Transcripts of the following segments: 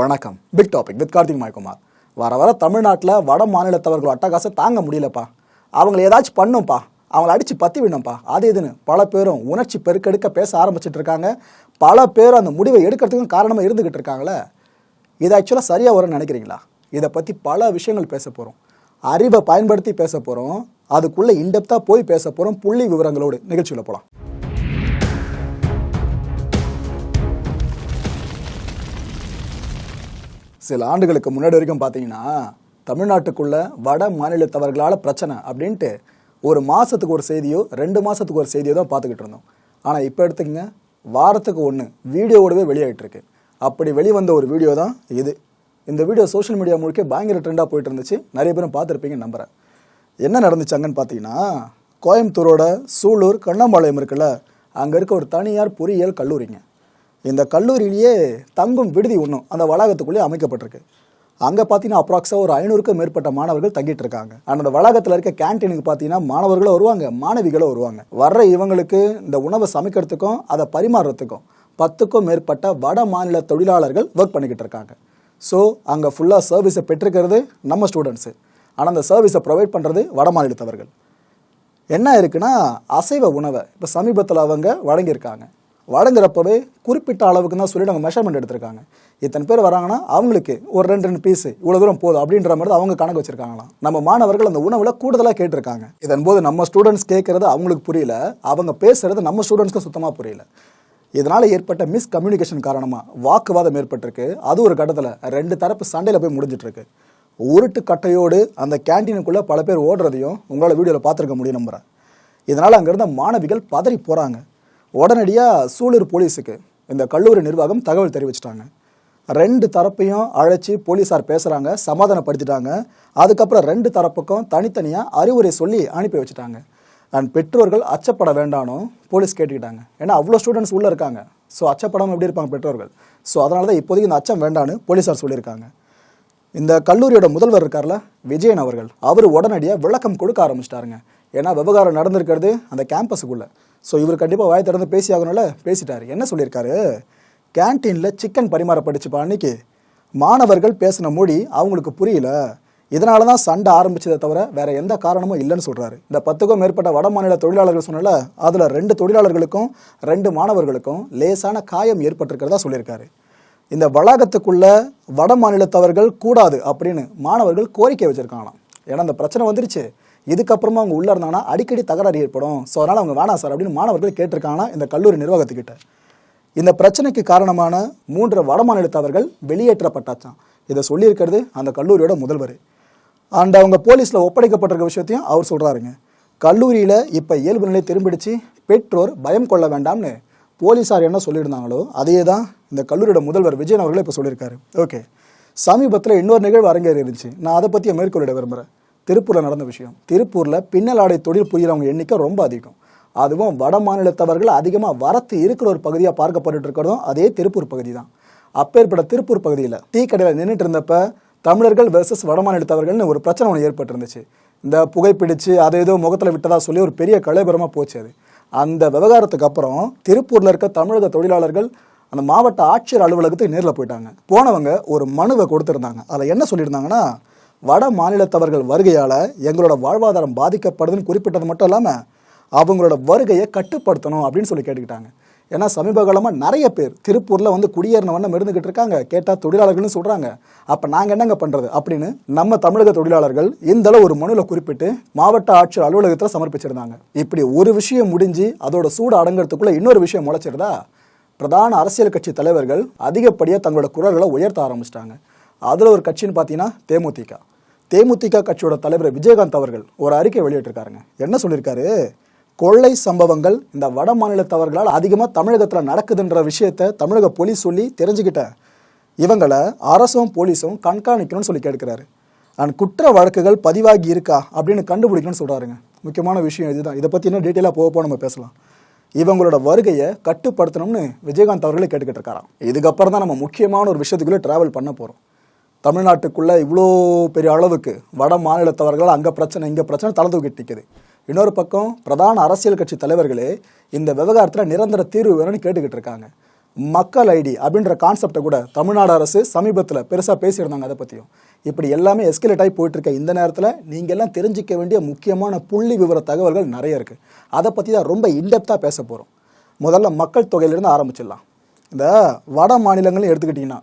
வணக்கம். Big topic with Karthik Maikumar. வர வர தமிழ்நாட்டில் வட மாநிலத்தவர்கள் அட்டகாசம் தாங்க முடியலப்பா. அவங்கள ஏதாச்சும் பண்ணும்ப்பா அவங்கள அடித்து பற்றி விடணும்ப்பா அது இதுன்னு பல பேரும் உணர்ச்சி பெருக்கெடுக்க பேச ஆரம்பிச்சிட்டு இருக்காங்க. பல பேர் அந்த முடிவை எடுக்கிறதுக்கும் காரணமாக இருந்துக்கிட்டு இருக்காங்களே இது ஆக்சுவலாக சரியாக வரும்னு நினைக்கிறீங்களா? இதை பற்றி பல விஷயங்கள் பேச போகிறோம் அறிவை பயன்படுத்தி பேச போகிறோம் அதுக்குள்ளே இன்டெப்த்தாக போய் பேச போகிறோம் புள்ளி விவரங்களோடு நிகழ்ச்சியில் போகலாம் சில ஆண்டுகளுக்கு முன்னாடி வரைக்கும் பார்த்தீங்கன்னா தமிழ்நாட்டுக்குள்ள வட மாநிலத்தவர்களால் பிரச்சனை அப்படின்ட்டு ஒரு மாதத்துக்கு ஒரு செய்தியோ ரெண்டு மாதத்துக்கு ஒரு செய்தியோ தான் பார்த்துக்கிட்டு இருந்தோம். ஆனால் இப்போ எடுத்துக்கங்க வாரத்துக்கு ஒன்று வீடியோவோடவே வெளியாகிட்டு அப்படி வெளிவந்த ஒரு வீடியோ தான் இது. இந்த வீடியோ சோஷியல் மீடியா முழுக்க பயங்கர ட்ரெண்டாக போயிட்டு இருந்துச்சு. நிறைய பேரும் பார்த்துருப்பீங்க நம்புகிறேன் என்ன நடந்துச்சாங்கன்னு பார்த்தீங்கன்னா கோயம்புத்தூரோட சூலூர் கண்ணம்பாளையம் இருக்குல்ல அங்கே இருக்க ஒரு தனியார் பொறியியல் கல்லூரிங்க. இந்த கல்லூரியிலேயே தங்கும் விடுதி ஒன்றும் அந்த வளாகத்துக்குள்ளே அமைக்கப்பட்டிருக்கு. அங்கே பார்த்தீங்கன்னா அப்ராக்ஸாக ஒரு ஐநூறுக்கும் மேற்பட்ட மாணவர்கள் தங்கிட்டு இருக்காங்க. ஆனால் அந்த வளாகத்தில் இருக்க கேன்டீனுக்கு பார்த்தீங்கன்னா மாணவர்களும் வருவாங்க மாணவிகளும் வருவாங்க. வர்ற இவங்களுக்கு இந்த உணவை சமைக்கிறதுக்கும் அதை பரிமாறுறதுக்கும் பத்துக்கும் மேற்பட்ட வட மாநில தொழிலாளர்கள் ஒர்க் பண்ணிக்கிட்டு இருக்காங்க. ஸோ அங்கே ஃபுல்லாக சர்வீஸை பெற்றிருக்கிறது நம்ம ஸ்டூடெண்ட்ஸு ஆனால் அந்த சர்வீஸை ப்ரொவைட் பண்ணுறது வட மாநிலத்தவர்கள். என்ன இருக்குன்னா அசைவ உணவை இப்போ சமீபத்தில் அவங்க வழங்கியிருக்காங்க. வழங்குறப்பவே குறிப்பிட்ட அளவுக்கு தான் சொல்லி நாங்கள் மெஷர்மெண்ட் எடுத்திருக்காங்க. இத்தனை பேர் வராங்கன்னா அவங்களுக்கு ஒரு ரெண்டு ரெண்டு பீஸ் இவ்வளோ தூரம் போதும் அப்படின்ற மாதிரி தான் அவங்க கணக்கு வச்சிருக்காங்களாம். நம்ம மாணவர்கள் அந்த உணவில் கூடுதலாக கேட்டிருக்காங்க. இதன் போது நம்ம ஸ்டூடெண்ட்ஸ் கேட்கறது அவங்களுக்கு புரியல. அவங்க பேசுறது நம்ம ஸ்டூடெண்ட்ஸ்க்கு சுத்தமாக புரியல. இதனால் ஏற்பட்ட மிஸ் கம்யூனிகேஷன் காரணமாக வாக்குவாதம் ஏற்பட்டிருக்கு. அது ஒரு கட்டத்தில் ரெண்டு தரப்பு சண்டையில் போய் முடிஞ்சிட்ருக்கு உருட்டு கட்டையோடு அந்த கேன்டீனுக்குள்ளே பல பேர் ஓடுறதையும் உங்களால் வீடியோவில் பார்த்துருக்க முடியும் நம்புகிறேன் இதனால் அங்கேருந்த மாணவிகள் பதறி போகிறாங்க உடனடியாக சூலூர் போலீஸுக்கு இந்த கல்லூரி நிர்வாகம் தகவல் தெரிவிச்சிட்டாங்க. ரெண்டு தரப்பையும் அழைச்சி போலீஸார் பேசுகிறாங்க சமாதானப்படுத்திட்டாங்க. அதுக்கப்புறம் ரெண்டு தரப்புக்கும் தனித்தனியாக அறிவுரை சொல்லி அனுப்பி வச்சுட்டாங்க. அண்ட் பெற்றோர்கள் அச்சப்பட வேண்டானோ போலீஸ் கேட்டுக்கிட்டாங்க. ஏன்னா அவ்வளோ ஸ்டூடெண்ட்ஸ் உள்ளே இருக்காங்க. ஸோ அச்சப்படாமல் எப்படி இருப்பாங்க பெற்றோர்கள்? ஸோ அதனால தான் இப்போதைக்கு இந்த அச்சம் வேண்டான்னு போலீஸார் சொல்லியிருக்காங்க. இந்த கல்லூரியோட முதல்வர் இருக்கார்ல விஜயன் அவர்கள் அவர் உடனடியாக விளக்கம் கொடுக்க ஆரம்பிச்சிட்டாருங்க. ஏன்னா விவகாரம் நடந்திருக்கிறது அந்த கேம்பஸுக்குள்ளே ஸோ இவர் கண்டிப்பாக வாய் திறந்து பேசி ஆகணும்ல பேசிட்டார். என்ன சொல்லியிருக்காரு? கேன்டீனில் சிக்கன் பரிமாறப்பட்டுச்சுப்பா அன்னைக்கு. மாணவர்கள் பேசின மொழி அவங்களுக்கு புரியல. இதனால தான் சண்டை ஆரம்பிச்சதை தவிர வேற எந்த காரணமும் இல்லைன்னு சொல்கிறாரு இந்த பத்துக்கும் மேற்பட்ட வட மாநில தொழிலாளர்கள் சொன்னல அதில் ரெண்டு தொழிலாளர்களுக்கும் ரெண்டு மாணவர்களுக்கும் லேசான காயம் ஏற்பட்டிருக்கிறதா சொல்லியிருக்காரு. இந்த வளாகத்துக்குள்ள வட மாநிலத்தவர்கள் கூடாது அப்படின்னு மாணவர்கள் கோரிக்கை வச்சுருக்காங்களாம். ஏன்னா இந்த பிரச்சனை வந்துருச்சு. இதுக்கப்புறமா அவங்க உள்ளே இருந்தாங்கன்னா அடிக்கடி தகராறு ஏற்படும். ஸோ அதனால் அவங்க வேணாம் சார் அப்படின்னு மாணவர்கள் கேட்டிருக்காங்கன்னா இந்த கல்லூரி நிர்வாகத்துக்கிட்ட. இந்த பிரச்சனைக்கு காரணமான மூன்று வடமாநிலத்தவர்கள் வெளியேற்றப்பட்டாச்சாம். இதை சொல்லியிருக்கிறது அந்த கல்லூரியோட முதல்வர். அண்ட் அவங்க போலீஸில் ஒப்படைக்கப்பட்டிருக்க விஷயத்தையும் அவர் சொல்கிறாருங்க கல்லூரியில் இப்போ இயல்பு நிலை திரும்பிடுச்சு பெற்றோர் பயம் கொள்ள வேண்டாம்னு போலீஸார் என்ன சொல்லியிருந்தாங்களோ அதையே தான் இந்த கல்லூரியோட முதல்வர் விஜயன் அவர்கள் இப்போ சொல்லியிருக்காரு. ஓகே சமீபத்தில் இன்னொரு நிகழ்வு அரங்கேறி இருந்துச்சு நான் அதை பற்றி மேற்கொள்ளிட விரும்புகிறேன் திருப்பூரில் நடந்த விஷயம். திருப்பூரில் பின்னலாடை தொழில் புரியிறவங்க எண்ணிக்கை ரொம்ப அதிகம். அதுவும் வட மாநிலத்தவர்கள் அதிகமாக வரத்து இருக்கிற ஒரு பகுதியாக பார்க்கப்பட்டு இருக்கிறதும் அதே திருப்பூர் பகுதி தான் அப்பேற்பட்ட திருப்பூர் பகுதியில் டீ கடையில் நின்றுட்டு இருந்தப்ப தமிழர்கள் வெர்சஸ் வட மாநிலத்தவர்கள்னு ஒரு பிரச்சனை ஒன்று ஏற்பட்டிருந்துச்சு. இந்த புகைப்பிடிச்சு அதை ஏதோ முகத்தில் விட்டதா சொல்லி ஒரு பெரிய கலைபுரமாக போச்சு அது. அந்த விவகாரத்துக்கு அப்புறம் திருப்பூரில் இருக்க தமிழக தொழிலாளர்கள் அந்த மாவட்ட ஆட்சியர் அலுவலகத்துக்கு நேரில் போயிட்டாங்க. போனவங்க ஒரு மனுவை கொடுத்துருந்தாங்க. அதில் என்ன சொல்லியிருந்தாங்கன்னா வட மாநிலத்தவர்கள் வருகையால் எங்களோட வாழ்வாதாரம் பாதிக்கப்படுதுன்னு குறிப்பிட்டது மட்டும் இல்லாமல் அவங்களோட வருகையை கட்டுப்படுத்தணும் அப்படின்னு சொல்லி கேட்டுக்கிட்டாங்க. ஏன்னா சமீப காலமாக நிறைய பேர் திருப்பூரில் வந்து குடியேறின வண்ணம் இருந்துகிட்டு இருக்காங்க. கேட்டால் தொழிலாளர்கள்னு சொல்கிறாங்க அப்போ நாங்கள் என்னங்க பண்ணுறது அப்படின்னு நம்ம தமிழக தொழிலாளர்கள் இந்தளவு ஒரு மனுவில் குறிப்பிட்டு மாவட்ட ஆட்சியர் அலுவலகத்தில் சமர்ப்பிச்சிருந்தாங்க. இப்படி ஒரு விஷயம் முடிஞ்சு அதோட சூடு அடங்கிறதுக்குள்ளே இன்னொரு விஷயம் முளைச்சிருந்தா பிரதான அரசியல் கட்சி தலைவர்கள் அதிகப்படியாக தங்களோட குரல்களை உயர்த்த ஆரம்பிச்சிட்டாங்க. அதில் ஒரு கட்சின்னு பார்த்தீங்கன்னா தேமுதிக. தேமுதிக கட்சியோட தலைவர் விஜயகாந்த் அவர்கள் ஒரு அறிக்கை வெளியிட்டிருக்காருங்க. என்ன சொல்லியிருக்காரு? கொள்ளை சம்பவங்கள் இந்த வட மாநிலத்தவர்களால் அதிகமாக தமிழகத்தில் நடக்குதுன்ற விஷயத்த தமிழக போலீஸ் சொல்லி தெரிஞ்சுக்கிட்டேன் இவங்களை அரசும் போலீஸும் கண்காணிக்கணும்னு சொல்லி கேட்கிறாரு. அண்ட் குற்ற வழக்குகள் பதிவாகி இருக்கா அப்படின்னு கண்டுபிடிக்கணும்னு சொல்கிறாருங்க முக்கியமான விஷயம் இதுதான். இதை பற்றி இன்னும் டீட்டெயிலாக போக போக நம்ம பேசலாம். இவங்களோட வருகையை கட்டுப்படுத்தணும்னு விஜயகாந்த் அவர்களே கேட்டுக்கிட்டு இருக்காராம். இதுக்கப்புறம் தான் நம்ம முக்கியமான ஒரு விஷயத்துக்குள்ளே ட்ராவல் பண்ண போகிறோம் தமிழ்நாட்டுக்குள்ளே இவ்வளோ பெரிய அளவுக்கு வட மாநிலத்தவர்கள் அங்கே பிரச்சனை இங்கே பிரச்சனை தலை தூக்கிட்டு நிற்குது இன்னொரு பக்கம் பிரதான அரசியல் கட்சி தலைவர்களே இந்த விவகாரத்தில் நிரந்தர தீர்வு வேணும்னு கேட்டுக்கிட்டு இருக்காங்க. மக்கள் ஐடி அப்படின்ற கான்செப்டை கூட தமிழ்நாடு அரசு சமீபத்தில் பெருசாக பேசியிருந்தாங்க அதை பற்றியும் இப்படி எல்லாமே எஸ்கலேட் ஆகி போயிட்டுருக்க இந்த நேரத்தில் நீங்கள் எல்லாம் தெரிஞ்சிக்க வேண்டிய முக்கியமான புள்ளி விவர தகவல்கள் நிறைய இருக்குது அதை பற்றி தான் ரொம்ப இன்டெப்த்தாக பேச போகிறோம் முதல்ல மக்கள் தொகையிலிருந்து ஆரம்பிச்சிடலாம். இந்த வட மாநிலங்கள்னு எடுத்துக்கிட்டிங்கன்னா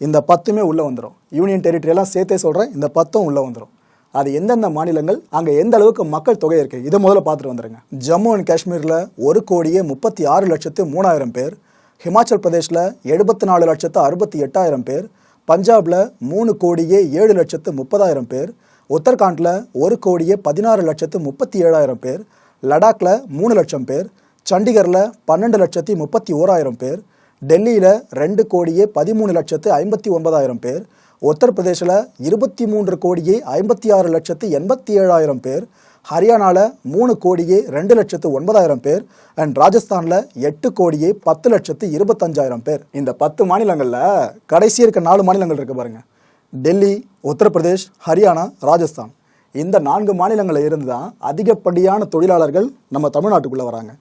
இந்த பத்துமே உள்ளே வந்துடும் யூனியன் டெரிட்டரியெல்லாம் சேர்த்தே சொல்கிறேன் இந்த பத்தும் உள்ளே வந்துடும் அது எந்தெந்த மாநிலங்கள் அங்கே எந்த அளவுக்கு மக்கள் தொகை இருக்குது இதை முதல்ல பார்த்துட்டு வந்துடுங்க ஜம்மு அண்ட் காஷ்மீரில் ஒரு கோடியே முப்பத்தி ஆறு லட்சத்து மூணாயிரம் பேர் ஹிமாச்சல் பிரதேஷில் எழுபத்தி நாலு லட்சத்து அறுபத்தி எட்டாயிரம் பேர் பஞ்சாபில் மூணு கோடியே ஏழு லட்சத்து முப்பதாயிரம் பேர் உத்தரகாண்டில் ஒரு கோடியே பதினாறு லட்சத்து முப்பத்தி ஏழாயிரம் பேர் லடாக்ல மூணு லட்சம் பேர் சண்டிகரில் பன்னெண்டு லட்சத்தி முப்பத்தி ஓராயிரம் பேர் டெல்லியில் ரெண்டு கோடியே பதிமூணு லட்சத்து ஐம்பத்தி ஒன்பதாயிரம் பேர் உத்தரப்பிரதேசில் இருபத்தி மூன்று கோடியே ஐம்பத்தி ஆறு லட்சத்து எண்பத்தி ஏழாயிரம் பேர் ஹரியானாவில் மூணு கோடியே ரெண்டு லட்சத்து ஒன்பதாயிரம் பேர் அண்ட் ராஜஸ்தானில் எட்டு கோடியே பத்து லட்சத்து இருபத்தஞ்சாயிரம் பேர். இந்த பத்து மாநிலங்களில் கடைசி இருக்க நாலு மாநிலங்கள் இருக்கு பாருங்கள் டெல்லி உத்தரப்பிரதேஷ் ஹரியானா ராஜஸ்தான். இந்த நான்கு மாநிலங்களில் இருந்து தான் அதிகப்படியான தொழிலாளர்கள் நம்ம தமிழ்நாட்டுக்குள்ளே வராங்க.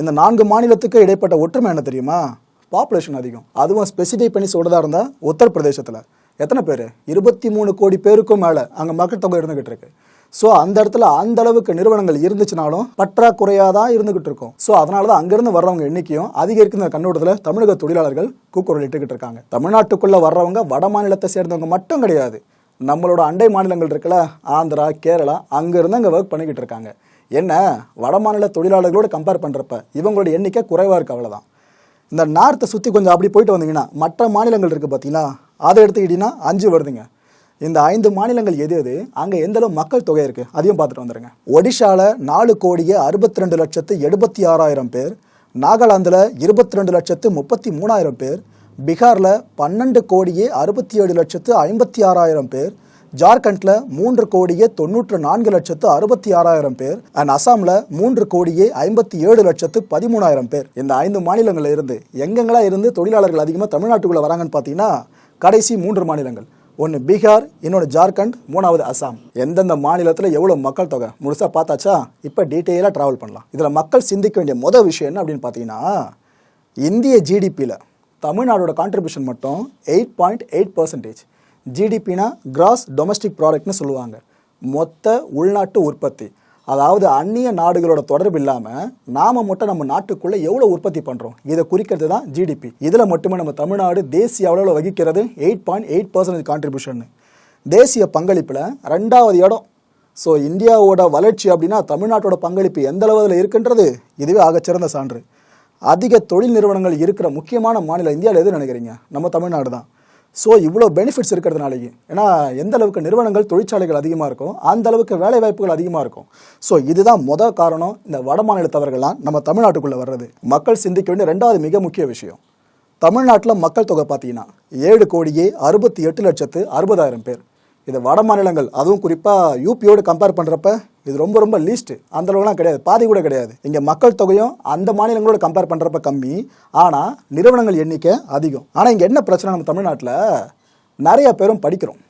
இந்த நான்கு மாநிலத்துக்கு இடைப்பட்ட ஒற்றுமை என்ன தெரியுமா? பாப்புலேஷன் அதிகம். அதுவும் ஸ்பெசிஃபை பண்ணி சொல்கிறதா இருந்தால் உத்தரப்பிரதேசத்தில். எத்தனை பேர்? இருபத்தி மூணு கோடி பேருக்கும் மேலே அங்கே மக்கள் தொகை இருந்துகிட்டு இருக்கு. ஸோ அந்த இடத்துல அந்த அளவுக்கு நிறுவனங்கள் இருந்துச்சுனாலும் பற்றாக்குறையாக தான் இருந்துகிட்டு இருக்கும். ஸோ அதனால தான் அங்கேருந்து வர்றவங்க எண்ணிக்கையும் அதிகரிக்கிற கண்ணோட்டத்தில் தமிழக தொழிலாளர்கள் கூக்குரல் இட்டுக்கிட்டு இருக்காங்க. தமிழ்நாட்டுக்குள்ளே வர்றவங்க வட மாநிலத்தை சேர்ந்தவங்க மட்டும் கிடையாது. நம்மளோட அண்டை மாநிலங்கள் இருக்குல்ல ஆந்திரா கேரளா அங்கேருந்து அங்கே ஒர்க் பண்ணிக்கிட்டு இருக்காங்க. என்ன? வட மாநில தொழிலாளர்களோட கம்பேர் பண்ணுறப்ப இவங்களோட எண்ணிக்கை குறைவாக இருக்கு அவ்வளோதான் இந்த நார்த்தை சுற்றி கொஞ்சம் அப்படி போயிட்டு வந்தீங்கன்னா மற்ற மாநிலங்கள் இருக்குது பார்த்தீங்களா அதை எடுத்துக்கிட்டிங்கன்னா அஞ்சு வருதுங்க. இந்த ஐந்து மாநிலங்கள் எது எது? அங்கே எந்த அளவு மக்கள் தொகை இருக்குது அதையும் பார்த்துட்டு வந்துடுங்க ஒடிஷாவில் நாலு கோடியே அறுபத்தி ரெண்டு லட்சத்து எழுபத்தி ஆறாயிரம் பேர் நாகாலாந்தில் இருபத்தி ரெண்டு லட்சத்து முப்பத்தி மூணாயிரம் பேர் பீகாரில் பன்னெண்டு கோடியே அறுபத்தி ஏழு லட்சத்து ஐம்பத்தி ஆறாயிரம் பேர் ஜார்க்கண்ட்ல மூன்று கோடியே தொண்ணூற்று நான்கு லட்சத்து அறுபத்தி ஆறாயிரம் பேர் அண்ட் அசாமில் மூன்று கோடியே ஐம்பத்தி ஏழு லட்சத்து பதிமூணாயிரம் பேர். இந்த ஐந்து மாநிலங்களில் இருந்து எங்கெங்கெல்லாம் இருந்து தொழிலாளர்கள் அதிகமாக தமிழ்நாட்டுக்குள்ளே வராங்கன்னு பார்த்தீங்கன்னா கடைசி மூன்று மாநிலங்கள். ஒன்று பீகார் இன்னொன்று ஜார்க்கண்ட் மூணாவது அசாம். எந்தெந்த மாநிலத்தில் எவ்வளோ மக்கள் தொகை? முழுசாக பார்த்தாச்சா? இப்போ டீட்டெயிலாக ட்ராவல் பண்ணலாம். இதில் மக்கள் சிந்திக்க வேண்டிய மொதல் விஷயம் என்ன அப்படின்னு பார்த்தீங்கன்னா இந்திய ஜிடிபியில் தமிழ்நாடோட கான்ட்ரிபியூஷன் மட்டும் எயிட் பாயிண்ட் எயிட் பர்சன்டேஜ் ஜிடிபினா கிராஸ் டொமஸ்டிக் ப்ராடக்ட்னு சொல்லுவாங்க. மொத்த உள்நாட்டு உற்பத்தி. அதாவது அந்நிய நாடுகளோட தொடர்பு இல்லாமல் நாம மட்டும் நம்ம நாட்டுக்குள்ளே எவ்வளோ உற்பத்தி பண்ணுறோம் இதை குறிக்கிறது தான் ஜிடிபி இதில் மட்டுமே நம்ம தமிழ்நாடு தேசிய அளவில் வகிக்கிறது eight point eight percentage contribution தேசிய பங்களிப்பில் ரெண்டாவது இடம். ஸோ இந்தியாவோட வளர்ச்சி அப்படின்னா தமிழ்நாட்டோட பங்களிப்பு எந்த அளவில் இருக்குன்றது இதுவே ஆகச்சிறந்த சான்று. அதிக தொழில் நிறுவனங்கள் இருக்கிற முக்கியமான மாநிலம் இந்தியாவில் எது நினைக்கிறீங்க? நம்ம தமிழ்நாடு தான். ஸோ இவ்வளோ பெனிஃபிட்ஸ் இருக்கிறதுனாலையும் ஏன்னா எந்த அளவுக்கு நிறுவனங்கள் தொழிற்சாலைகள் அதிகமாக இருக்கும் அந்த அளவுக்கு வேலை வாய்ப்புகள் அதிகமாக இருக்கும். ஸோ இதுதான் மொதல் காரணம். இந்த வட மாநிலத்தவர்கள்லாம் நம்ம தமிழ்நாட்டுக்குள்ளே வர்றது. மக்கள் சிந்திக்க வேண்டிய ரெண்டாவது மிக முக்கிய விஷயம். தமிழ்நாட்டில் மக்கள் தொகை பார்த்தீங்கன்னா ஏழு கோடியே அறுபத்தி எட்டு லட்சத்து அறுபதாயிரம் பேர். இது வட மாநிலங்கள் அதுவும் குறிப்பாக யூபியோடு கம்பேர் பண்ணுறப்ப இது ரொம்ப ரொம்ப லீஸ்ட்டு அந்த அளவுலாம் கிடையாது. பாதி கூட கிடையாது. இங்கே மக்கள் தொகையும் அந்த மாநிலங்களோட கம்பேர் பண்ணுறப்ப கம்மி. ஆனால் நிறுவனங்கள் எண்ணிக்கை அதிகம். ஆனால் இங்கே என்ன பிரச்சனை நம்ம தமிழ்நாட்டில்? நிறைய பேரும் படிக்கிறோம்.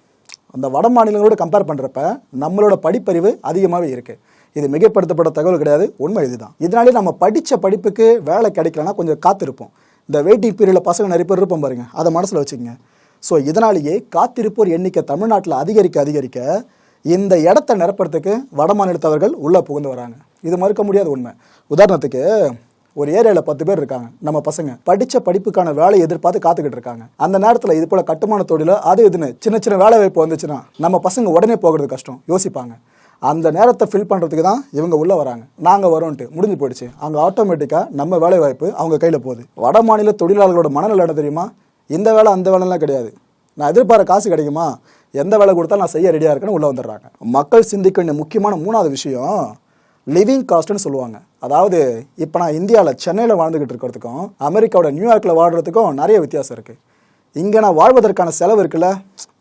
அந்த வட மாநிலங்களோட கம்பேர் பண்ணுறப்ப நம்மளோட படிப்பறிவு அதிகமாகவே இருக்குது இது மிகைப்படுத்தப்பட்ட தகவல் கிடையாது. உண்மை இதுதான். இதனாலே நம்ம படித்த படிப்புக்கு வேலை கிடைக்கலன்னா கொஞ்சம் காத்திருப்போம். இந்த வெயிட்டிங் பீரியடில் பசங்க நிறைய பேர் இருப்போம் பாருங்க. அதை மனசில் வச்சுக்கோங்க. ஸோ இதனாலேயே காத்திருப்போர் எண்ணிக்கை தமிழ்நாட்டில் அதிகரிக்க அதிகரிக்க இந்த இடத்த நிரப்புறதுக்கு வட மாநிலத்தவர்கள் உள்ளே புகுந்து வராங்க. இது மறுக்க முடியாத உண்மை. உதாரணத்துக்கு ஒரு ஏரியாவில் பத்து பேர் இருக்காங்க நம்ம பசங்க. படித்த படிப்புக்கான வேலையை எதிர்பார்த்து காத்துக்கிட்டு இருக்காங்க. அந்த நேரத்தில் இது போல் கட்டுமான தொழிலோ அது இதுன்னு சின்ன சின்ன வேலை வாய்ப்பு வந்துச்சுன்னா நம்ம பசங்க உடனே போகிறது கஷ்டம் யோசிப்பாங்க. அந்த நேரத்தை ஃபில் பண்ணுறதுக்கு தான் இவங்க உள்ளே வராங்க. நாங்கள் வரோன்ட்டு முடிஞ்சு போயிடுச்சு. அங்கே ஆட்டோமேட்டிக்காக நம்ம வேலை வாய்ப்பு அவங்க கையில் போகுது. வட மாநில தொழிலாளர்களோட மனநிலை என்ன தெரியுமா? இந்த வேலை அந்த வேலைலாம் கிடையாது. நான் எதிர்பார்க்க காசு கிடைக்குமா? எந்த வேலை கொடுத்தாலும் நான் செய்ய ரெடியாக இருக்கேன்னு உள்ளே வந்துடுறாங்க. மக்கள் சிந்திக்க வேண்டிய முக்கியமான மூணாவது விஷயம் லிவிங் காஸ்ட்னு சொல்லுவாங்க. அதாவது இப்போ நான் இந்தியாவில் சென்னையில் வாழ்ந்துக்கிட்டு இருக்கிறதுக்கும் அமெரிக்காவோட நியூயார்க்கில் வாழ்கிறதுக்கும் நிறைய வித்தியாசம் இருக்குது இங்கே நான் வாழ்வதற்கான செலவு இருக்குல்ல?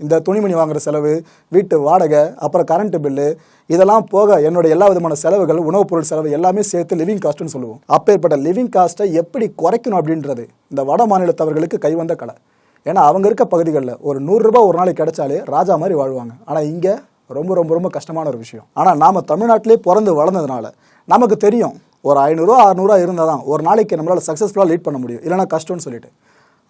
இந்த துணிமணி வாங்குகிற செலவு வீட்டு வாடகை அப்புறம் கரண்ட் பில்லு இதெல்லாம் போக என்னோட எல்லா விதமான செலவுகள் உணவுப் பொருள் செலவு எல்லாமே சேர்த்து லிவிங் காஸ்ட்னு சொல்லுவோம். அப்பேற்பட்ட லிவிங் காஸ்ட்டை எப்படி குறைக்கணும் அப்படின்றது இந்த வட மாநிலத்தவர்களுக்கு கைவந்த கலை. ஏன்னா அவங்க இருக்க பகுதிகளில் ஒரு நூறுரூபா ஒரு நாளைக்கு கிடைச்சாலே ராஜா மாதிரி வாழ்வாங்க. ஆனால் இங்கே ரொம்ப ரொம்ப ரொம்ப கஷ்டமான ஒரு விஷயம். ஆனால் நாம் தமிழ்நாட்டிலே பிறந்து வளர்ந்ததுனால நமக்கு தெரியும் ஒரு ஐநூறுரூவா அறநூறுவா இருந்தால் தான் ஒரு நாளைக்கு நம்மளால் சக்ஸஸ்ஃபுல்லாக லீட் பண்ண முடியும். இல்லைனா கஷ்டம்னு சொல்லிட்டு.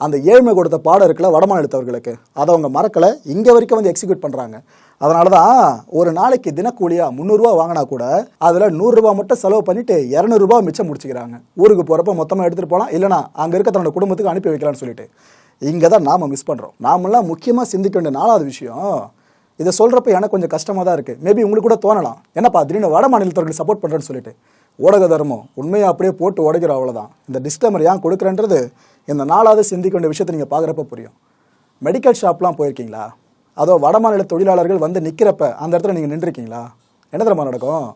அந்த ஏழ்மை கொடுத்த பாடம் இருக்குல்ல வடமாநிலத்தவர்களுக்கு. அதை அவங்க மறக்கலை. இங்கே வரைக்கும் வந்து எக்ஸிக்யூட் பண்ணுறாங்க அதனால தான் ஒரு நாளைக்கு தினக்கூலியாக முந்நூறுரூவா வாங்கினா கூட அதில் நூறுரூவா மட்டும் செலவு பண்ணிட்டு இரநூறுபா மிச்சம் முடிச்சுக்கிறாங்க. ஊருக்கு போகிறப்ப மொத்தமாக எடுத்துகிட்டு போகலாம் இல்லைனா அங்கே இருக்க தன்னோட குடும்பத்துக்கு அனுப்பி வைக்கலாம்னு சொல்லிட்டு. இங்கே தான் நாம் மிஸ் பண்ணுறோம் நாமெல்லாம் முக்கியமாக சிந்திக்க வேண்டிய நாலாவது விஷயம் இதை சொல்கிறப்ப எனக்கு கொஞ்சம் கஷ்டமாக தான் இருக்குது மேபி உங்களுக்கு கூட தோணலாம். என்னப்பா திடீர்னு வட மாநிலத்தவர்கள் சப்போர்ட் பண்ணுறேன்னு சொல்லிட்டு. ஊடக தர்மம் உண்மையை அப்படியே போட்டு உடைக்கிறோம் அவ்வளோதான் இந்த டிஸ்க்ளைமர் ஏன் கொடுக்குறேன்றது இந்த நாலாவது சிந்திக்க வேண்டிய விஷயத்தை நீங்கள் பார்க்குறப்ப புரியும். மெடிக்கல் ஷாப்லாம் போயிருக்கீங்களா? அதோ வடமாநில தொழிலாளர்கள் வந்து நிற்கிறப்ப அந்த இடத்துல நீங்கள் நின்றுருக்கீங்களா? என்ன தெரியுமா நடக்கும்?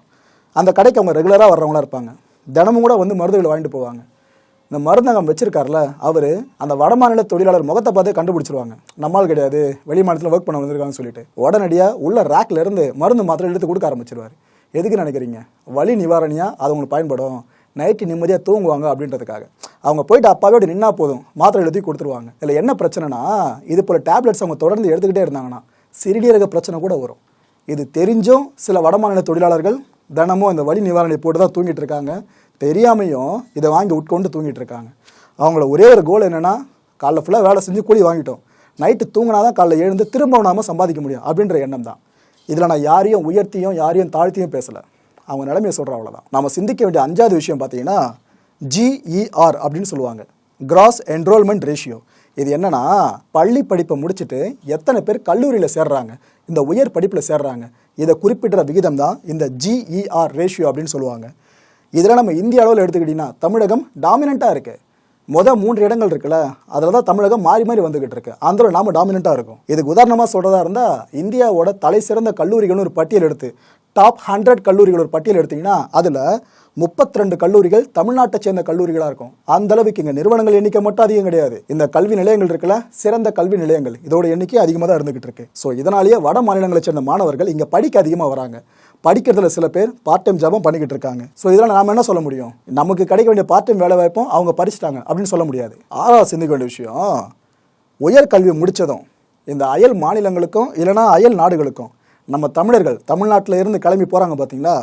அந்த கடைக்கு அவங்க ரெகுலராக வர்றவங்களா இருப்பாங்க. தினமும் கூட வந்து மருந்துகள் வாங்கிட்டு போவாங்க. இந்த மருந்தகம் வச்சிருக்காருல அவர் அந்த வடமாநில தொழிலாளர் முகத்தை பார்த்து கண்டுபிடிச்சிருவாங்க. நம்மால் கிடையாது வெளி மாநிலத்தில் ஒர்க் பண்ண வந்திருக்காங்கன்னு சொல்லிட்டு. உடனடியாக உள்ள ரேக்லேருந்து மருந்து மாத்திரை எடுத்து கொடுக்க ஆரம்பிச்சிருவார். எதுக்கு நினைக்கிறீங்க? வலி நிவாரணியாக அது உங்களுக்கு பயன்படும். நைட்டு நிம்மதியாக தூங்குவாங்க அப்படின்றதுக்காக. அவங்க போயிட்டு அப்பாவே அப்படி நின்னா போதும். மாத்திரை எழுதி கொடுத்துருவாங்க. இதில் என்ன பிரச்சனைனா இது போல் டேப்லெட்ஸ் அவங்க தொடர்ந்து எடுத்துக்கிட்டே இருந்தாங்கன்னா சிறுநீரக பிரச்சனை கூட வரும். இது தெரிஞ்சும் சில வடமாநில தொழிலாளர்கள் தினமும் இந்த வலி நிவாரணை போட்டு தான் தூங்கிட்டு இருக்காங்க. தெரியாமையும் இதை வாங்கி உட்கொண்டு தூங்கிட்டு இருக்காங்க. அவங்கள ஒரே ஒரு கோல் என்னென்னா காலைல ஃபுல்லாக வேலை செஞ்சு கூலி வாங்கிட்டோம். நைட்டு தூங்கினா தான் காலைல எழுந்து திரும்ப நாம சம்பாதிக்க முடியும் அப்படின்ற எண்ணம் தான். இதில் நான் யாரையும் உயர்த்தியும் யாரையும் தாழ்த்தியும் பேசலை. அவங்க நிலைமையை சொல்கிறேன் அவ்வளோதான் நம்ம சிந்திக்க வேண்டிய அஞ்சாவது விஷயம் பார்த்தீங்கன்னா ஜிஇஆர் அப்படின்னு சொல்லுவாங்க. கிராஸ் என்ரோல்மெண்ட் ரேஷியோ இது என்னன்னா பள்ளி படிப்பை முடிச்சுட்டு எத்தனை பேர் கல்லூரியில் சேர்றாங்க இந்த உயர் படிப்பில் சேர்றாங்க இதை குறிப்பிடுற விகிதம் தான் இந்த ஜிஇஆர் ரேஷியோ அப்படின்னு சொல்லுவாங்க. இதில் நம்ம இந்திய அளவில் எடுத்துக்கிட்டிங்கன்னா தமிழகம் டாமினண்ட்டாக இருக்குது மொதல் மூன்று இடங்கள் இருக்குல்ல அதில் தான் தமிழகம் மாறி மாறி வந்துகிட்டு இருக்கு. அந்த நாம டாமினண்ட்டாக இருக்கும். இதுக்கு உதாரணமாக சொல்கிறதா இருந்தால் இந்தியாவோட தலை சிறந்த கல்லூரிகள்னு ஒரு பட்டியல் எடுத்து டாப் ஹண்ட்ரட் கல்லூரிகள் ஒரு பட்டியல் எடுத்தீங்கன்னா அதில் முப்பத்தி ரெண்டு கல்லூரிகள் தமிழ்நாட்டை சேர்ந்த கல்லூரிகளாக இருக்கும். அந்த அளவுக்கு இங்கே நிறுவனங்கள் எண்ணிக்கை மட்டும் அதிகம் கிடையாது. இந்த கல்வி நிலையங்கள் இருக்குல்ல சிறந்த கல்வி நிலையங்கள். இதோட எண்ணிக்கை அதிகமாக தான் இருந்துகிட்டு இருக்கு. ஸோ இதனாலேயே வட மாநிலங்களை சேர்ந்த மாணவர்கள் இங்கே படிக்க அதிகமாக வராங்க. படிக்கிறதுல சில பேர் பார்ட் டைம் ஜாபும் பண்ணிக்கிட்டு இருக்காங்க. ஸோ இதெல்லாம் நாம என்ன சொல்ல முடியும்? நமக்கு கிடைக்க வேண்டிய பார்ட் டைம் வேலை வாய்ப்பும் அவங்க படிச்சிட்டாங்க அப்படின்னு சொல்ல முடியாது. ஆறாவது சிந்திக்க வேண்டிய விஷயம். உயர்கல்வி முடிச்சதும் இந்த அயல் மாநிலங்களுக்கும் இல்லைனா அயல் நாடுகளுக்கும் நம்ம தமிழர்கள் தமிழ்நாட்டில் இருந்து கிளம்பி போகிறாங்க பார்த்தீங்களா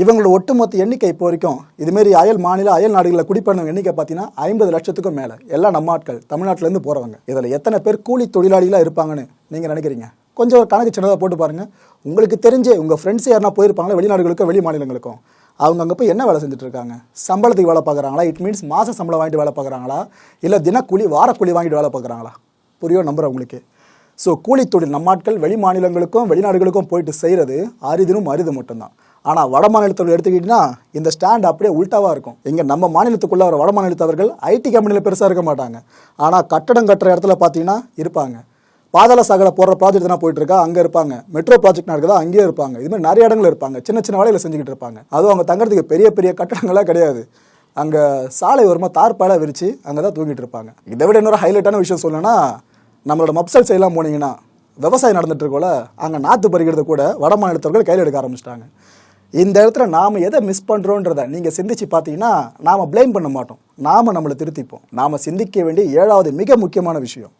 இவங்களோட ஒட்டுமொத்த எண்ணிக்கை இப்போ வரைக்கும் இதுமாரி அயல் மாநில அயல் நாடுகளில் குடிப்பயணம் எண்ணிக்கை பார்த்தீங்கன்னா ஐம்பது லட்சத்துக்கும் மேலே. எல்லாம் நம்ம ஆட்கள் தமிழ்நாட்டிலேருந்து போகிறவங்க இதில் எத்தனை பேர் கூலி தொழிலாளிகளாக இருப்பாங்கன்னு நீங்கள் நினைக்கிறீங்க? கொஞ்சம் கணக்கு சின்னதாக போட்டு பாருங்கள் உங்களுக்கு தெரிஞ்சே உங்கள் ஃப்ரெண்ட்ஸ் யாருனா போயிருப்பாங்களா வெளிநாடுகளுக்கும் வெளி மாநிலங்களுக்கும்? அவங்க அங்கே போய் என்ன வேலை செஞ்சுட்டு இருக்காங்க? சம்பளத்துக்கு வேலை பார்க்குறாங்களா? இட் மீன்ஸ் மாத சம்பளம் வாங்கிட்டு வேலை பார்க்குறாங்களா? இல்லை தினக்கூலி வாரக்கூலி வாங்கிட்டு வேலை பார்க்குறாங்களா? புரியும் நம்புறேன் உங்களுக்கு. ஸோ கூலி தொழில் நம்ம ஆட்கள் வெளி மாநிலங்களுக்கும் வெளிநாடுகளுக்கும் போயிட்டு செய்கிறது அரிதினும் அரிது மட்டும்தான். ஆனால் வட மாநிலத்தவர்கள் எடுத்துக்கிட்டிங்கன்னா இந்த ஸ்டாண்ட் அப்படியே உல்ட்டாவாக இருக்கும். இங்கே நம்ம மாநிலத்துக்குள்ளே வர வட மாநிலத்தவர்கள் ஐடி கம்பெனியில் பெருசாக இருக்க மாட்டாங்க. ஆனால் கட்டடம் கட்டுற இடத்துல பார்த்தீங்கன்னா இருப்பாங்க. பாதாள சாகரை போடுற ப்ராஜெக்ட் தான் போயிட்டு இருக்கா? அங்கே இருப்பாங்க. மெட்ரோ ப்ராஜெக்ட் நடக்குதா அங்கேயே இருப்பாங்க. இது மாதிரி நிறைய இடங்கள் இருப்பாங்க. சின்ன சின்ன வேலையில் செஞ்சுக்கிட்டு இருப்பாங்க. அதுவும் அவங்க தங்குறதுக்கு பெரிய பெரிய கட்டடங்களாக கிடையாது. அங்கே சாலை வருமா தார்பாலாக விரிச்சு அங்கே தான் தூங்கிட்டு இருப்பாங்க. இதை விட இன்னொரு ஹைலைட்டான விஷயம் சொல்லணும்னா நம்மளோட மப்சல் சைடெலாம் போனீங்கன்னா விவசாயம் நடந்துட்டு இருக்கோல அங்கே நாற்று பறிக்கிறது கூட வட மாநிலத்தவர்கள் கையில் எடுக்க ஆரம்பிச்சிட்டாங்க. இந்த இடத்துல நாம் எதை மிஸ் பண்ணுறோன்றத நீங்கள் சிந்திச்சு பார்த்தீங்கன்னா நாம் ப்ளைம் பண்ண மாட்டோம். நாம் நம்மளை திருத்திப்போம். நாம் சிந்திக்க வேண்டிய ஏழாவது மிக முக்கியமான விஷயம்.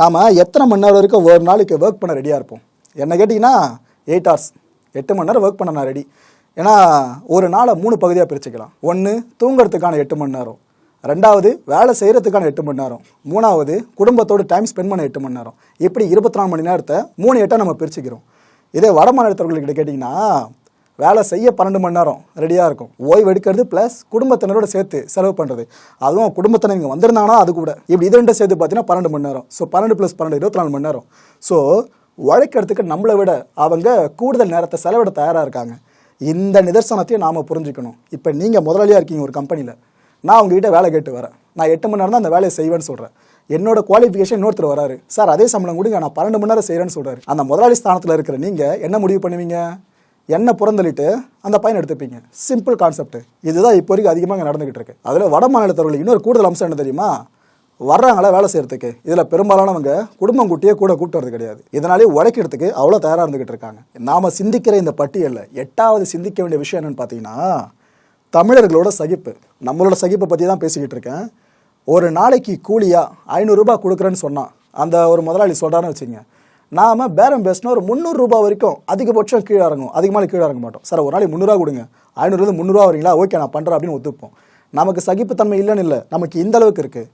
நாம் எத்தனை மணி நேரம் வரைக்கும் ஒரு நாளைக்கு ஒர்க் பண்ண ரெடியாக இருப்போம். என்ன கேட்டிங்கன்னா எயிட் ஹவர்ஸ் எட்டு மணி நேரம் ஒர்க் பண்ண நான் ரெடி ஏன்னா ஒரு நாளை மூணு பகுதியாக பிரிச்சுக்கலாம். ஒன்று தூங்குறதுக்கான எட்டு மணி நேரம். ரெண்டாவது வேலை செய்கிறதுக்கான எட்டு மணி நேரம். மூணாவது குடும்பத்தோடு டைம் ஸ்பெண்ட் பண்ண எட்டு மணி நேரம். இப்படி இருபத்தி நாலு மணி நேரத்தை மூணு எட்டாக நம்ம பிரிச்சுக்கிறோம். இதே வட மாநிலத்தவர்கள்கிட்ட கேட்டிங்கன்னா வேலை செய்ய பன்னெண்டு மணி நேரம் ரெடியாக இருக்கும். ஓய்வு எடுக்கிறது ப்ளஸ் குடும்பத்தினரோட சேர்த்து செலவு பண்ணுறது அதுவும் குடும்பத்தினர் இங்கே வந்திருந்தாங்கன்னா அது கூட. இப்படி இது ரெண்டும் சேர்த்து பார்த்தீங்கன்னா பன்னெண்டு மணி நேரம். ஸோ பன்னெண்டு ப்ளஸ் பன்னெண்டு இருபத்தி நாலு மணி நேரம். ஸோ உழைக்கிறதுக்கு நம்மளை விட அவங்க கூடுதல் நேரத்தை செலவிட தயாராக இருக்காங்க. இந்த நிதர்சனத்தையும் நாம் புரிஞ்சுக்கணும். இப்போ நீங்கள் முதலாளியாக இருக்கீங்க ஒரு கம்பெனியில் நான் உங்ககிட்ட வேலை கேட்டு வரேன். நான் எட்டு மணி நேரம் தான் அந்த வேலையை செய்வேன்னு சொல்கிறேன் என்னோட குவாலிஃபிகேஷன் இன்னொருத்தர் வராரு. சார் அதே சம்பளம் கொடுங்க நான் பன்னெண்டு மணி நேரம் செய்கிறேன்னு சொல்கிறாரு அந்த முதலாளி ஸ்தானத்தில் இருக்கிற நீங்கள் என்ன முடிவு பண்ணுவீங்க? என்ன புறந்தள்ளிட்டு அந்த பையன் எடுத்துப்பீங்க? சிம்பிள் கான்செப்ட் இதுதான் இப்போ வரைக்கும் அதிகமாக நடந்துகிட்டு இருக்கு. அதில் வட மாநிலத்தவர்கள் இன்னொரு கூடுதல் அம்சம் என்ன தெரியுமா? வர்றாங்களா வேலை செய்யறதுக்கு. இதில் பெரும்பாலானவங்க குடும்பம் கூட்டியே கூட கூப்பிட்டு வரது கிடையாது. இதனாலே உழைக்கிறதுக்கு அவ்வளோ தயாராக இருந்துகிட்டு இருக்காங்க. நாம சிந்திக்கிற இந்த பட்டியலில் எட்டாவது சிந்திக்க வேண்டிய விஷயம் என்னன்னு பார்த்தீங்கன்னா தமிழர்களோட சகிப்பு. நம்மளோட சகிப்பை பற்றி தான் பேசிக்கிட்டு இருக்கேன். ஒரு நாளைக்கு கூலியாக ஐநூறுரூபா கொடுக்குறேன்னு சொன்னான். அந்த ஒரு முதலாளி சொல்கிறான்னு வச்சுங்க நாம் பேரம் பேசினா ஒரு முந்நூறு ரூபாய் வரைக்கும் அதிகபட்சம் கீழே இறங்கும். அதிகமாக கீழே இறங்க மாட்டோம். சார் ஒரு நாளைக்கு முந்நூறுரூவா கொடுங்க. ஐநூறுலேருந்து முந்நூறுரூவா வரீங்களா ஓகே நான் பண்ணுறேன் அப்படின்னு ஒத்துப்போம். நமக்கு சகிப்புத்தன்மை இல்லைன்னு இல்லை. நமக்கு இந்த அளவுக்கு இருக்குது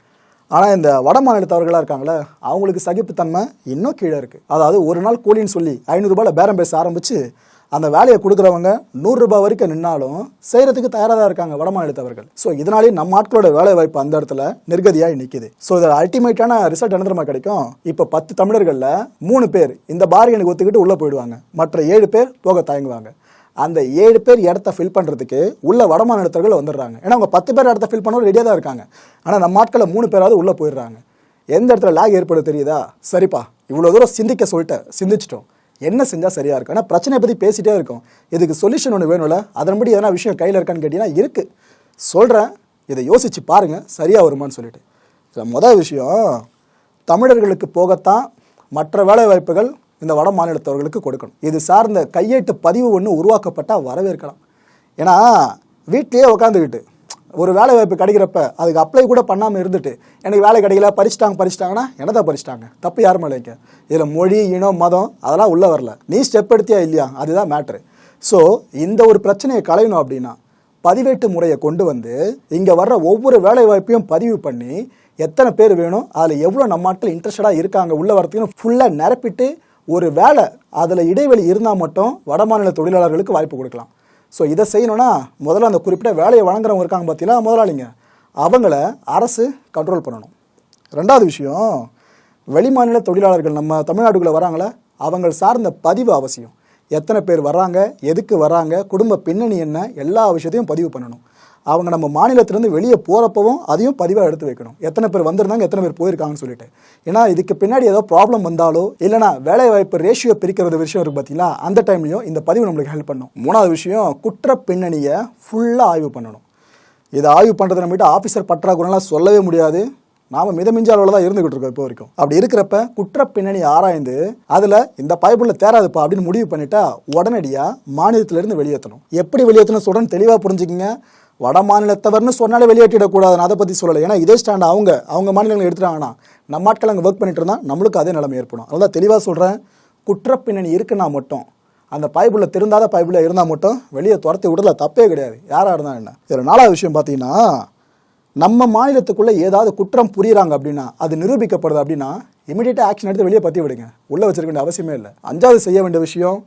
ஆனால் இந்த வட மாநிலத்தவர்களாக இருக்காங்களே அவங்களுக்கு சகிப்புத்தன்மை இன்னும் கீழே இருக்குது அதாவது ஒரு நாள் கூலின்னு சொல்லி ஐநூறுரூபாவில் பேரம் பேச ஆரம்பித்து அந்த வேலையை கொடுக்குறவங்க நூறுரூபா வரைக்கும் நின்னாலும் செய்கிறதுக்கு தயாராக தான் இருக்காங்க வடமாநிலத்தவர்கள் ஸோ இதனாலேயே நம்ம ஆட்களோட வேலை வாய்ப்பு அந்த இடத்துல நிர்கதியாக நிற்கிது ஸோ இதில் அல்டிமேட்டான ரிசல்ட் என்ன தெரியுமா கிடைக்கும்? இப்போ பத்து தமிழர்களில் மூணு பேர் இந்த பார்கனுக்கு ஒத்துக்கிட்டு உள்ளே போயிடுவாங்க. மற்ற ஏழு பேர் போக தயங்குவாங்க. அந்த ஏழு பேர் இடத்த ஃபில் பண்ணுறதுக்கு உள்ள வடமாநிலத்தவர்கள் வந்துடுறாங்க. ஏன்னா அவங்க பத்து பேர் இடத்த ஃபில் பண்ண ரெடியாக தான் இருக்காங்க. ஆனால் நம்ம ஆட்களை மூணு பேராவது உள்ளே போயிடுறாங்க. எந்த இடத்துல லேக் ஏற்படுது தெரியுதா? சரிப்பா இவ்வளோ தூரம் சிந்திக்க சொல்லிட்டேன். சிந்திச்சிட்டோம். என்ன செஞ்சால் சரியாக இருக்கும்? ஆனால் பிரச்சனையை பற்றி பேசிகிட்டே இருக்கும். இதுக்கு சொல்யூஷன் ஒன்று வேணும்ல? அதன்படி எதனா விஷயம் கையில் இருக்கான்னு கேட்டிங்கன்னா இருக்குது சொல்கிறேன் இதை யோசித்து பாருங்கள் சரியாக வருமான்னு சொல்லிட்டு. இதில் முதல் விஷயம் தமிழர்களுக்கு போகத்தான் மற்ற வேலை வாய்ப்புகள் இந்த வட மாநிலத்தவர்களுக்கு கொடுக்கணும். இது சார்ந்த கையேட்டு பதிவு ஒன்று உருவாக்கப்பட்டால் வரவேற்கலாம். ஏன்னா வீட்லேயே உட்காந்துக்கிட்டு ஒரு வேலை வாய்ப்பு கிடைக்கிறப்ப அதுக்கு அப்ளை கூட பண்ணாமல் இருந்துட்டு எனக்கு வேலை கிடைக்கல பறிச்சிட்டாங்க பறிச்சிட்டாங்கன்னா என்னதான் பறிச்சிட்டாங்க? தப்பு யாரும் இல்லைங்க இதில் மொழி இனம் மதம் அதெல்லாம் உள்ளே வரல. நீ ஸ்டெப் எடுத்தியா இல்லையா? அதுதான் மேட்ரு ஸோ இந்த ஒரு பிரச்சனையை களையணும் அப்படின்னா பதிவேட்டு முறையை கொண்டு வந்து இங்கே வர்ற ஒவ்வொரு வேலை வாய்ப்பையும் பதிவு பண்ணி எத்தனை பேர் வேணும் அதில் எவ்வளோ நம்ம ஆட்கள் இன்ட்ரெஸ்டடாக இருக்காங்க உள்ள வரத்துக்குன்னு ஃபுல்லாக நிரப்பிட்டு ஒரு வேலை அதில் இடைவெளி இருந்தால் மட்டும் வடமாநில தொழிலாளர்களுக்கு வாய்ப்பு கொடுக்கலாம். ஸோ இதை செய்யணும்னா முதல்ல அந்த குறிப்பிட்ட வேலையை வழங்குறவங்க இருக்காங்க பார்த்தீங்களா முதலாளிங்க. அவங்கள அரசு கண்ட்ரோல் பண்ணணும். ரெண்டாவது விஷயம் வெளிமாநில தொழிலாளர்கள் நம்ம தமிழ்நாட்டுக்குள்ளே வராங்களே அவங்க சார்ந்த பதிவு அவசியம். எத்தனை பேர் வராங்க எதுக்கு வராங்க குடும்ப பின்னணி என்ன எல்லா விஷயத்தையும் பதிவு பண்ணணும். அவங்க நம்ம மாநிலத்திலேருந்து வெளியே போகிறப்பவும் அதையும் பதிவாக எடுத்து வைக்கணும். எத்தனை பேர் வந்திருந்தாங்க எத்தனை பேர் போயிருக்காங்கன்னு சொல்லிட்டு. ஏன்னா இதுக்கு பின்னாடி ஏதோ ப்ராப்ளம் வந்தாலோ இல்லைனா வேலை வாய்ப்பு ரேஷியோ பிரிக்கிறது விஷயம் இருக்கு பார்த்தீங்களா அந்த டைம்லையும் இந்த பதிவு நம்மளுக்கு ஹெல்ப் பண்ணும். மூணாவது விஷயம் குற்ற பின்னணியை ஃபுல்லாக ஆய்வு பண்ணணும். இதை ஆய்வு பண்ணுறது நம்மகிட்ட ஆஃபீஸர் பற்றாக்குறைலாம் சொல்லவே முடியாது. நாம மிதமிஞ்ச அளவில் தான் இருந்துகிட்டு இருக்கோம் இப்போ வரைக்கும். அப்படி இருக்கிறப்ப குற்ற பின்னணி ஆராய்ந்து அதில் இந்த பைபிளில் தேராதுப்பா அப்படின்னு முடிவு பண்ணிட்டா உடனடியாக மாநிலத்திலிருந்து வெளியேற்றணும். எப்படி வெளியேற்றணும் சொல்கிறேன்னு தெளிவாக புரிஞ்சுக்கிங்க. வட மாநிலத்தவர்னு சொன்னாலே வெளியேற்றிடக்கூடாது நான் அதை பற்றி சொல்லலை. ஏன்னா இதே ஸ்டாண்ட் அவங்க அவங்க மாநிலங்கள் எடுத்துட்டாங்கன்னா நம்ம ஆட்கள் அங்கே ஒர்க் பண்ணிட்டு இருந்தால் நம்மளுக்கு அதே நிலைமை ஏற்படும். அதனால் தெளிவாக சொல்கிறேன் குற்றப்பின்னணி இருக்குன்னா மட்டும் அந்த பைப்பில் திருந்தாத பைபிளில் இருந்தால் மட்டும் வெளியே துரத்தி விடல தப்பே கிடையாது. யாராக இருந்தால் என்ன? இதில் நாலாவது விஷயம் பார்த்தீங்கன்னா நம்ம மாநிலத்துக்குள்ளே ஏதாவது குற்றம் புரியுறாங்க அப்படின்னா அது நிரூபிக்கப்படுது அப்படின்னா இமீடியட்டாக ஆக்ஷன் எடுத்து வெளியே பற்றி விடுங்க. உள்ளே வச்சிருக்க வேண்டிய அவசியமே இல்லை. அஞ்சாவது செய்ய வேண்டிய விஷயம்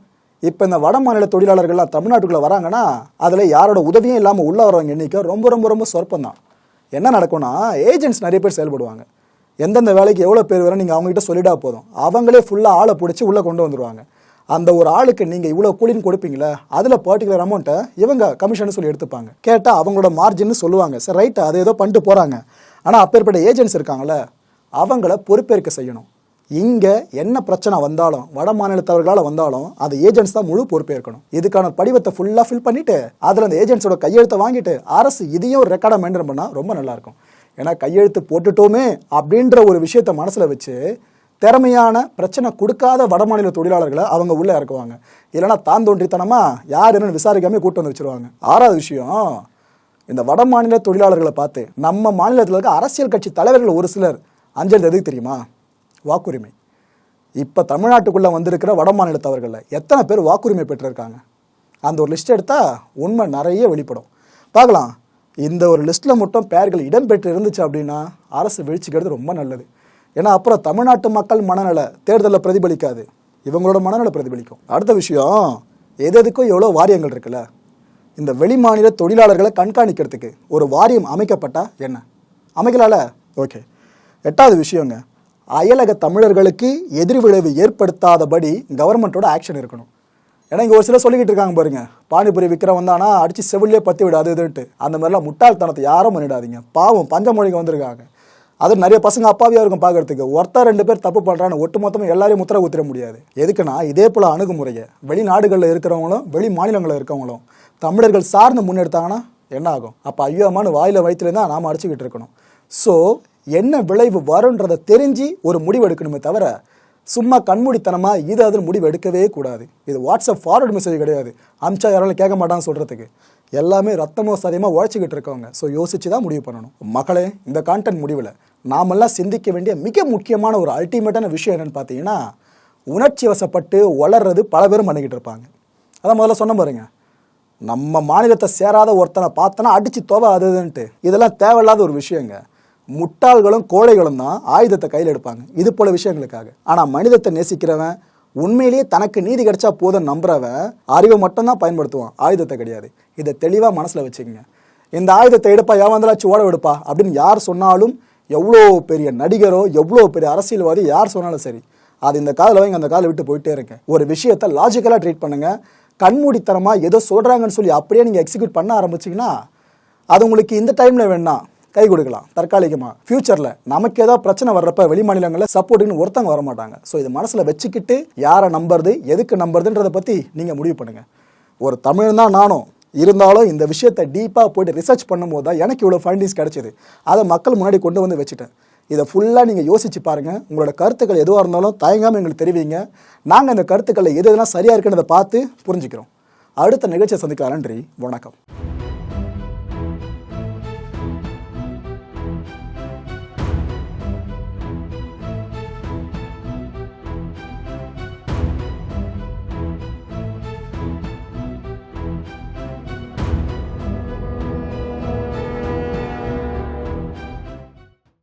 இப்போ இந்த வட மாநில தொழிலாளர்கள்லாம் தமிழ்நாட்டுக்குள்ளே வராங்கன்னா அதில் யாரோட உதவியும் இல்லாமல் உள்ளே வரவங்க எண்ணிக்கை ரொம்ப ரொம்ப ரொம்ப சொற்பம் தான் என்ன நடக்கும்னா ஏஜென்ட்ஸ் நிறைய பேர் செயல்படுவாங்க. எந்தெந்த வேலைக்கு எவ்வளோ பேர் வர நீங்கள் அவங்ககிட்ட சொல்லிட்டா போதும். அவங்களே ஃபுல்லாக ஆளை பிடிச்சி உள்ளே கொண்டு வந்துடுவாங்க அந்த ஒரு ஆளுக்கு நீங்கள் இவ்வளோ கூலின்னு கொடுப்பீங்களே அதில் பர்டிகுலர் அமௌண்ட்டை இவங்க கமிஷன் சொல்லி எடுத்துப்பாங்க. கேட்டால் அவங்களோட மார்ஜின்னு சொல்லுவாங்க. சரி ரைட்டு அதை ஏதோ பண்ணிட்டு போகிறாங்க ஆனால் அப்பேற்பட்ட ஏஜென்ட்ஸ் இருக்காங்களே அவங்கள பொறுப்பேற்க செய்யணும். இங்கே என்ன பிரச்சனை வந்தாலும் வட மாநிலத்தவர்களால் வந்தாலும் அந்த ஏஜென்ட்ஸ் தான் முழு பொறுப்பேற்கணும். இதுக்கான படிவத்தை ஃபுல்லாக ஃபில் பண்ணிட்டு அதில் அந்த ஏஜென்ட்ஸோட கையெழுத்தை வாங்கிட்டு அரசு இதையும் ஒரு ரெக்கார்டாக மெயின்டைன் பண்ணால் ரொம்ப நல்லாயிருக்கும். ஏன்னா கையெழுத்து போட்டுட்டோமே அப்படின்ற ஒரு விஷயத்த மனசில் வச்சு திறமையான பிரச்சனை கொடுக்காத வடமாநில தொழிலாளர்களை அவங்க உள்ளே இறக்குவாங்க. இல்லைன்னா தாந்தோன்றித்தனமா யார் என்னன்னு விசாரிக்காமல் கூட்டு வந்து வச்சிருவாங்க. ஆறாவது விஷயம் இந்த வட மாநில தொழிலாளர்களை பார்த்து நம்ம மாநிலத்தில் இருக்க அரசியல் கட்சி தலைவர்கள் ஒரு சிலர் அஞ்சல் எதுக்கு தெரியுமா? வாக்குரிமை. இப்போ தமிழ்நாட்டுக்குள்ளே வந்திருக்கிற வட மாநிலத்தவர்களில் எத்தனை பேர் வாக்குரிமை பெற்றிருக்காங்க? அந்த ஒரு லிஸ்ட் எடுத்தால் உண்மை நிறைய வெளிப்படும். பார்க்கலாம். இந்த ஒரு லிஸ்ட்டில் மட்டும் பெயர்கள் இடம்பெற்று இருந்துச்சு அப்படின்னா அரசு வீழ்ச்சிக்கிறது ரொம்ப நல்லது. ஏன்னா அப்புறம் தமிழ்நாட்டு மக்கள் மனநல தேர்தலில் பிரதிபலிக்காது. இவங்களோட மனநல பிரதிபலிக்கும். அடுத்த விஷயம் எது எதுக்கும் எவ்வளோ வாரியங்கள் இருக்குல்ல? இந்த வெளிமாநில தொழிலாளர்களை கண்காணிக்கிறதுக்கு ஒரு வாரியம் அமைக்கப்பட்டால் என்ன? அமைக்கலால ஓகே. எட்டாவது விஷயங்க. அயலக தமிழர்களுக்கு எதிர்விளைவு ஏற்படுத்தாதபடி கவர்மெண்ட்டோட ஆக்ஷன் இருக்கணும். ஏன்னா இங்கே ஒரு சிலர் சொல்லிக்கிட்டு இருக்காங்க பாருங்க. பானிபுரி விக்ரம் வந்தானா அடித்து செவிலே பற்றி விடு அது இதுன்ட்டு. அந்த மாதிரிலாம் முட்டாள்தனத்தை யாரும் பண்ணிடாதீங்க. பாவம் பஞ்சமொழிக்கு வந்திருக்காங்க. அது நிறைய பசங்க அப்பாவியாக இருக்கும் பார்க்கறதுக்கு. ஒருத்தர் ரெண்டு பேர் தப்பு பண்ணுறான்னு ஒட்டு மொத்தமாக எல்லாரையும் முத்திர ஊத்திர முடியாது. எதுக்குன்னா இதே போல் அணுகுமுறையை. வெளிநாடுகளில் இருக்கிறவங்களும் வெளி மாநிலங்களில் இருக்கிறவங்களும் தமிழர்கள் சார்ந்து முன்னெடுத்தாங்கன்னா என்ன ஆகும்? அப்போ ஐயோமானு வாயில் வயிற்றுலேருந்து தான் நாம் அடிச்சுக்கிட்டு இருக்கணும். ஸோ என்ன விளைவு வரும்ன்றதை தெரிஞ்சு ஒரு முடிவு எடுக்கணுமே தவிர சும்மா கண்மூடித்தனமாக இது அதுன்னு முடிவு எடுக்கவே கூடாது. இது வாட்ஸ்அப் ஃபார்வர்டு மெசேஜ் கிடையாது. அமிச்சா யாராலும் கேட்க மாட்டான்னு சொல்கிறதுக்கு எல்லாமே ரத்தமோ சதயமாக உழைச்சிக்கிட்டு இருக்கவங்க. ஸோ யோசித்து தான் முடிவு பண்ணணும். மக்களே இந்த கான்டென்ட் முடிவில் நாமெல்லாம் சிந்திக்க வேண்டிய மிக முக்கியமான ஒரு அல்டிமேட்டான விஷயம் என்னன்னு பார்த்தீங்கன்னா உணர்ச்சி வசப்பட்டு வளர்றது பல பேரும் பண்ணிக்கிட்டு இருப்பாங்க. அதான் முதல்ல சொன்ன பாருங்க. நம்ம மாநிலத்தை சேராத ஒருத்தனை பார்த்தனா அடித்து தொவை அதுன்ட்டு இதெல்லாம் தேவையில்லாத ஒரு விஷயங்க. முட்டாள்களும் கோழைகளும் தான் ஆயுதத்தை கையில் எடுப்பாங்க. இது போல விஷயங்களுக்காக. ஆனால் மனிதத்தை நேசிக்கிறவன் உண்மையிலேயே தனக்கு நீதி கிடைச்சா போதும் நம்புறவன் அறிவை மட்டும்தான் பயன்படுத்துவான். ஆயுதத்தை கிடையாது. இதை தெளிவாக மனசில் வச்சுக்கோங்க. இந்த ஆயுதத்தை எடுப்பா ஏமாந்தலாச்சு ஓட விடுப்பா அப்படின்னு யார் சொன்னாலும் எவ்வளோ பெரிய நடிகரோ எவ்வளோ பெரிய அரசியல்வாதி யார் சொன்னாலும் சரி அது இந்த காதில் வாங்கி அந்த காலை விட்டு போயிட்டே இருங்க. ஒரு விஷயத்தை லாஜிக்கலாக ட்ரீட் பண்ணுங்கள் கண்மூடித்தனமாக ஏதோ சொல்கிறாங்கன்னு சொல்லி அப்படியே நீங்கள் எக்ஸிக்யூட் பண்ண ஆரம்பிச்சிங்கன்னா அது உங்களுக்கு இந்த டைமில் வேணாம். கை கொடுக்கலாம். தற்காலிகமாக ஃப்யூச்சரில் நமக்கு ஏதோ பிரச்சனை வர்றப்ப வெளி மாநிலங்களில் சப்போர்ட்டுன்னு ஒருத்தவங்க வர மாட்டாங்க. ஸோ இதை மனசில் வச்சுக்கிட்டு யாரை நம்புறது எதுக்கு நம்புறதுன்றதை பற்றி நீங்கள் முடிவு பண்ணுங்கள் ஒரு தமிழ் தான் நானும். இருந்தாலும் இந்த விஷயத்தை டீப்பாக போயிட்டு ரிசர்ச் பண்ணும்போது தான் எனக்கு இவ்வளோ ஃபைண்டிங்ஸ் கிடைச்சிது. அதை மக்கள் முன்னாடி கொண்டு வந்து வச்சுட்டேன். இதை ஃபுல்லாக நீங்கள் யோசிச்சு பாருங்கள் உங்களோட கருத்துக்கள் எதுவாக இருந்தாலும் தயங்காமல் எங்களுக்கு தெரிவிங்க. நாங்கள் இந்த கருத்துக்களில் எது எதுனா சரியாக இருக்குன்றதை பார்த்து புரிஞ்சுக்கிறோம். அடுத்த நிகழ்ச்சியை சந்திக்கலாம். நன்றி. வணக்கம்.